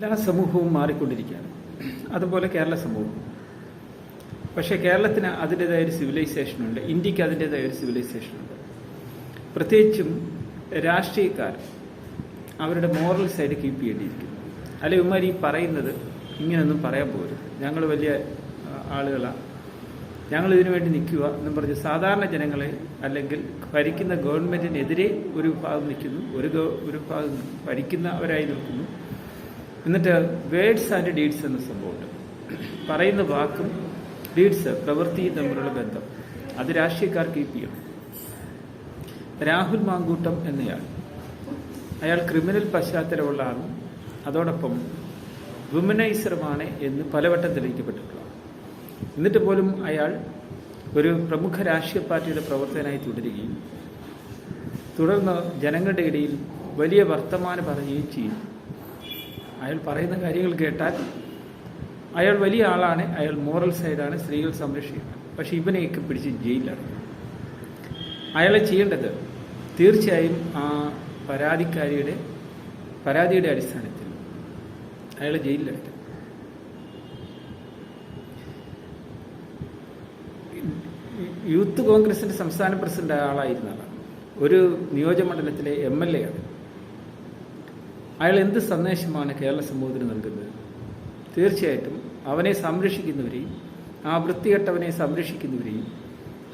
എല്ലാ സമൂഹവും മാറിക്കൊണ്ടിരിക്കുകയാണ്. അതുപോലെ കേരള സമൂഹം. പക്ഷേ കേരളത്തിന് അതിന്റെതായ ഒരു സിവിലൈസേഷൻ ഉണ്ട്. ഇന്ത്യയ്ക്ക് അതിന്റെതായ ഒരു സിവിലൈസേഷൻ ഉണ്ട്. പ്രത്യേകിച്ചും രാഷ്ട്രീയക്കാർ അവരുടെ മോറൽ സൈഡ് കീപ്പ് ചെയ്യേണ്ടിയിരിക്കുന്നു. അല്ലെ ഉമ്മാരി പറയുന്നത് ഇങ്ങനെയൊന്നും പറയാൻ പോകരുത് ഞങ്ങൾ വലിയ ആളുകളാണ് ഞങ്ങൾ ഇതിനു വേണ്ടി നിൽക്കുക എന്നും പറഞ്ഞ് സാധാരണ ജനങ്ങളെ അല്ലെങ്കിൽ ഭരിക്കുന്ന ഗവൺമെന്റിനെതിരെ ഒരു ഭാഗം നിൽക്കുന്നു ഒരു ഒരു ഭാഗം ഭരിക്കുന്നവരായി നിൽക്കുന്നു. എന്നിട്ട് വേഡ്സ് ആൻഡ് ഡീഡ്സ് എന്ന സംഭവമുണ്ട് പറയുന്ന വാക്കും ഡീഡ്സ് പ്രവൃത്തി തമ്മിലുള്ള ബന്ധം. അത് രാഷ്ട്രീയക്കാർ കീപ്പ് ചെയ്യണം രാഹുൽ മാങ്കൂട്ടം എന്നയാൾ. അയാൾ ക്രിമിനൽ പശ്ചാത്തലമുള്ള ആളും അതോടൊപ്പം വിമനൈസറുമാണ് എന്ന് പലവട്ടം തെളിയിക്കപ്പെട്ടിട്ടുള്ള എന്നിട്ട് പോലും അയാൾ ഒരു പ്രമുഖ രാഷ്ട്രീയ പാർട്ടിയുടെ പ്രവർത്തകനായി തുടരുകയും തുടർന്ന് ജനങ്ങളുടെ ഇടയിൽ വലിയ വർത്തമാനം പറയുകയും ചെയ്യും. അയാൾ പറയുന്ന കാര്യങ്ങൾ കേട്ടാൽ അയാൾ വലിയ ആളാണ് അയാൾ മോറൽ സൈഡാണ് സ്ത്രീകൾ സംരക്ഷിക്കുന്നത് പക്ഷെ ഇവനെയൊക്കെ പിടിച്ച് ജയിലിലാണ് അയാളെ ചെയ്യേണ്ടത് തീർച്ചയായും ആ പരാതിക്കാരിയുടെ പരാതിയുടെ അടിസ്ഥാനത്തിൽ അയാളെ ജയിലിലടയ്ക്കും യൂത്ത് കോൺഗ്രസിന്റെ സംസ്ഥാന പ്രസിഡന്റ് ആളായിരുന്ന ആളാണ് ഒരു നിയോജകമണ്ഡലത്തിലെ എം എൽ എ ആണ്. അയാൾ എന്ത് സന്ദേശമാണ് കേരള സമൂഹത്തിന് നൽകുന്നത്? തീർച്ചയായിട്ടും അവനെ സംരക്ഷിക്കുന്നവരെയും ആ വൃത്തികെട്ടവനെ സംരക്ഷിക്കുന്നവരെയും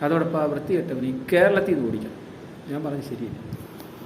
അതോടൊപ്പം ആ വൃത്തികെട്ടവനെയും കേരളത്തിൽ നിന്ന് ഓടിക്കണം. ഞാൻ പറഞ്ഞത് ശരിയല്ല?